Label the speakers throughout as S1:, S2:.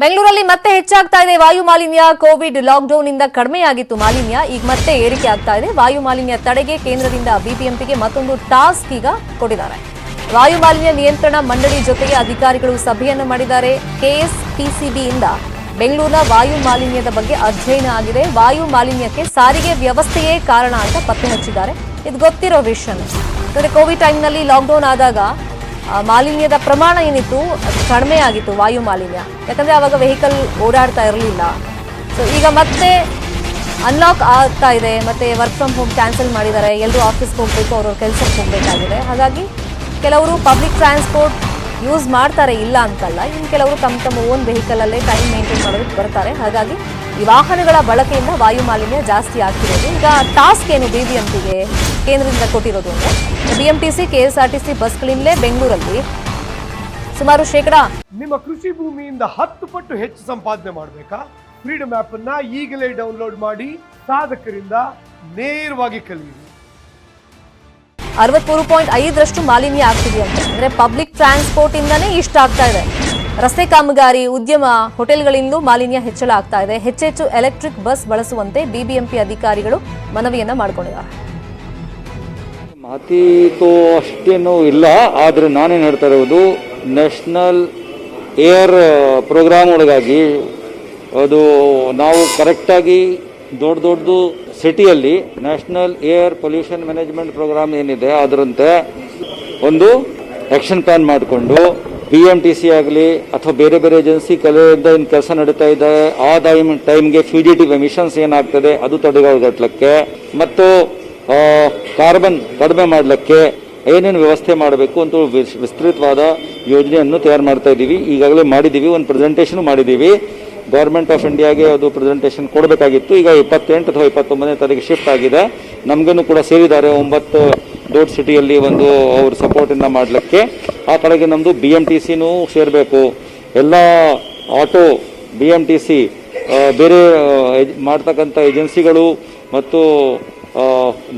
S1: ಬೆಂಗಳೂರಲ್ಲಿ ಮತ್ತೆ ಹೆಚ್ಚಾಗ್ತಾ ಇದೆ ವಾಯು ಮಾಲಿನ್ಯ ಕೋವಿಡ್ ಲಾಕ್ಡೌನ್ ಇಂದ ಕಡಿಮೆಯಾಗಿತ್ತು ಮಾಲಿನ್ಯ. ಈಗ ಮತ್ತೆ ಏರಿಕೆ ಆಗ್ತಾ ಇದೆ. ವಾಯು ಮಾಲಿನ್ಯ ತಡೆಗೆ ಕೇಂದ್ರದಿಂದ ಬಿಬಿಎಂಪಿಗೆ ಮತ್ತೊಂದು ಟಾಸ್ಕ್ ಈಗ ಕೊಟ್ಟಿದ್ದಾರೆ. ವಾಯು ಮಾಲಿನ್ಯ ನಿಯಂತ್ರಣ ಮಂಡಳಿ ಜೊತೆಗೆ ಅಧಿಕಾರಿಗಳು ಸಭೆಯನ್ನು ಮಾಡಿದ್ದಾರೆ. ಕೆಎಸ್ಪಿಸಿಬಿಯಿಂದ ಬೆಂಗಳೂರಿನ ವಾಯು ಮಾಲಿನ್ಯದ ಬಗ್ಗೆ ಅಧ್ಯಯನ ಆಗಿದೆ. ವಾಯು ಮಾಲಿನ್ಯಕ್ಕೆ ಸಾರಿಗೆ ವ್ಯವಸ್ಥೆಯೇ ಕಾರಣ ಅಂತ ಪತ್ತೆ ಹಚ್ಚಿದ್ದಾರೆ. ಇದು ಗೊತ್ತಿರೋ ವಿಷಯ ಕೋವಿಡ್ ಟೈಮ್ನಲ್ಲಿ ಲಾಕ್ಡೌನ್ ಆದಾಗ ಮಾಲಿನ್ಯದ ಪ್ರಮಾಣ ಏನಿತ್ತು ಕಡಿಮೆ ಆಗಿತ್ತು, ವಾಯು ಮಾಲಿನ್ಯ. ಯಾಕಂದ್ರೆ ಅವಾಗ ವೆಹಿಕಲ್ ಓಡಾಡ್ತಾ ಇರಲಿಲ್ಲ. ಸೊ ಈಗ ಮತ್ತೆ ಅನ್ಲಾಕ್ ಆಗ್ತಾ ಇದೆ, ಮತ್ತೆ ವರ್ಕ್ ಫ್ರಮ್ ಹೋಮ್ ಕ್ಯಾನ್ಸಲ್ ಮಾಡಿದ್ದಾರೆ. ಎಲ್ಲರೂ ಆಫೀಸ್ಗೆ ಹೋಗಬೇಕು, ಅವ್ರವ್ರ ಕೆಲಸಕ್ಕೆ ಹೋಗಬೇಕಾಗಿದೆ. ಹಾಗಾಗಿ ಕೆಲವರು ಪಬ್ಲಿಕ್ ಟ್ರಾನ್ಸ್ಪೋರ್ಟ್ ಯೂಸ್ ಮಾಡ್ತಾರೆ, ಇಲ್ಲ ಅಂತಲ್ಲ. ಇನ್ನು ಕೆಲವರು ತಮ್ಮ ತಮ್ಮ ಓನ್ ವೆಹಿಕಲಲ್ಲೇ ಟೈಮ್ ಮೇಂಟೈನ್ ಮಾಡೋದಕ್ಕೆ ಬರ್ತಾರೆ. ಹಾಗಾಗಿ ಈ ವಾಹನಗಳ ಬಳಕೆಯಿಂದ ವಾಯು ಮಾಲಿನ್ಯ ಜಾಸ್ತಿ ಆಗ್ತಿರೋದು. ಈಗ ಟಾಸ್ಕ್ ಏನು ಬಿ ಬಿ ಎಂಪಿಗೆ ಕೇಂದ್ರದಿಂದ ಕೊಟ್ಟಿರೋದು ಅಂದರೆ ಬಿಎಂಟಿಸಿ ಕೆಎಸ್ಆರ್ಟಿಸಿ ಬಸ್ಗಳಿಂದಲೇ ಬೆಂಗಳೂರಲ್ಲಿ ಸುಮಾರು ಶೇಕಡಾ
S2: ನಿಮ್ಮ ಕೃಷಿ ಭೂಮಿಯಿಂದ ಹತ್ತು ಪಟ್ಟು ಹೆಚ್ಚು ಸಂಪಾದನೆ ಮಾಡಬೇಕಾ? ಫ್ರೀಡಮ್ ಆಪ್ ಅನ್ನ ಈಗಲೇ ಡೌನ್ಲೋಡ್ ಮಾಡಿ ಸಾಧಕರಿಂದ ನೇರವಾಗಿ ಕಲಿಯಿರಿ.
S1: ಅರವತ್ಮೂರು ಪಾಯಿಂಟ್ ಐದರಷ್ಟು ಮಾಲಿನ್ಯ ಆಗ್ತಿದೆಯಂತೆ ಅಂದ್ರೆ ಪಬ್ಲಿಕ್ ಟ್ರಾನ್ಸ್ಪೋರ್ಟ್ ಇಂದಾನೇ ಇಷ್ಟ ಆಗ್ತಾ ಇದೆ. ರಸ್ತೆ ಕಾಮಗಾರಿ ಉದ್ಯಮ ಹೋಟೆಲ್ಗಳಿಂದಲೂ ಮಾಲಿನ್ಯ ಹೆಚ್ಚಳ ಆಗ್ತಾ ಇದೆ. ಹೆಚ್ಚೆಚ್ಚು ಎಲೆಕ್ಟ್ರಿಕ್ ಬಸ್ ಬಳಸುವಂತೆ ಬಿಬಿಎಂಪಿ ಅಧಿಕಾರಿಗಳು ಮನವಿಯನ್ನ ಮಾಡಿಕೊಂಡಿದ್ದಾರೆ.
S3: ಮಾತಿ ತೋ ಅಷ್ಟೇನು ಇಲ್ಲ, ಆದರೆ ನಾನೇನು ಹೇಳ್ತಾ ಇರೋದು ನ್ಯಾಷನಲ್ ಏರ್ ಪ್ರೋಗ್ರಾಮ್ ಒಳಗಾಗಿ ಅದು ನಾವು ಕರೆಕ್ಟಾಗಿ ದೊಡ್ಡ ದೊಡ್ಡದು ಸಿಟಿಯಲ್ಲಿ national air pollution management programme ಏನಿದೆ, ಅದರಂತೆ ಒಂದು ಆಕ್ಷನ್ ಪ್ಲಾನ್ ಮಾಡಿಕೊಂಡು ಪಿ ಎಂ ಟಿ ಸಿ ಆಗಲಿ ಅಥವಾ ಬೇರೆ ಬೇರೆ ಏಜೆನ್ಸಿ ಕಲೆಯಿಂದ ಏನು ಕೆಲಸ ನಡೀತಾ ಇದೆ, ಆ ಟೈಮ್ ಟೈಮ್ಗೆ ಫ್ಯೂಜಿಟಿವ್ ಎಮಿಷನ್ಸ್ ಏನಾಗ್ತದೆ ಅದು ತಡೆಗಾಲ್ಗಟ್ಲಕ್ಕೆ ಮತ್ತು ಕಾರ್ಬನ್ ಕಡಿಮೆ ಮಾಡಲಿಕ್ಕೆ ಏನೇನು ವ್ಯವಸ್ಥೆ ಮಾಡಬೇಕು ಅಂತ ವಿಸ್- ವಿಸ್ತೃತವಾದ ಯೋಜನೆಯನ್ನು ತಯಾರು ಮಾಡ್ತಾ ಇದ್ದೀವಿ. ಈಗಾಗಲೇ ಮಾಡಿದ್ದೀವಿ, ಒಂದು ಪ್ರೆಸೆಂಟೇಷನ್ ಮಾಡಿದ್ದೀವಿ. ಗೌರ್ಮೆಂಟ್ ಆಫ್ ಇಂಡಿಯಾಗೆ ಅದು ಪ್ರೆಸೆಂಟೇಷನ್ ಕೊಡಬೇಕಾಗಿತ್ತು. ಈಗ ಇಪ್ಪತ್ತೆಂಟು ಅಥವಾ ಇಪ್ಪತ್ತೊಂಬತ್ತನೇ ತಾರೀಕು ಶಿಫ್ಟ್ ಆಗಿದೆ. ನಮಗೂ ಕೂಡ ಸೇರಿದ್ದಾರೆ. ಒಂಬತ್ತು ದೊಡ್ಡ ಸಿಟಿಯಲ್ಲಿ ಒಂದು ಅವ್ರ ಸಪೋರ್ಟಿಂದ ಮಾಡಲಿಕ್ಕೆ. ಆ ಕಡೆಗೆ ನಮ್ಮದು ಬಿ ಎಂ ಟಿ ಸಿನೂ ಸೇರಬೇಕು. ಎಲ್ಲ auto B M T C ಬೇರೆ ಮಾಡ್ತಕ್ಕಂಥ ಏಜೆನ್ಸಿಗಳು ಮತ್ತು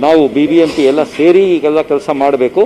S3: ನಾವು ಬಿ ಬಿ ಎಂ ಪಿ ಎಲ್ಲ ಸೇರಿ ಈಗೆಲ್ಲ ಕೆಲಸ ಮಾಡಬೇಕು.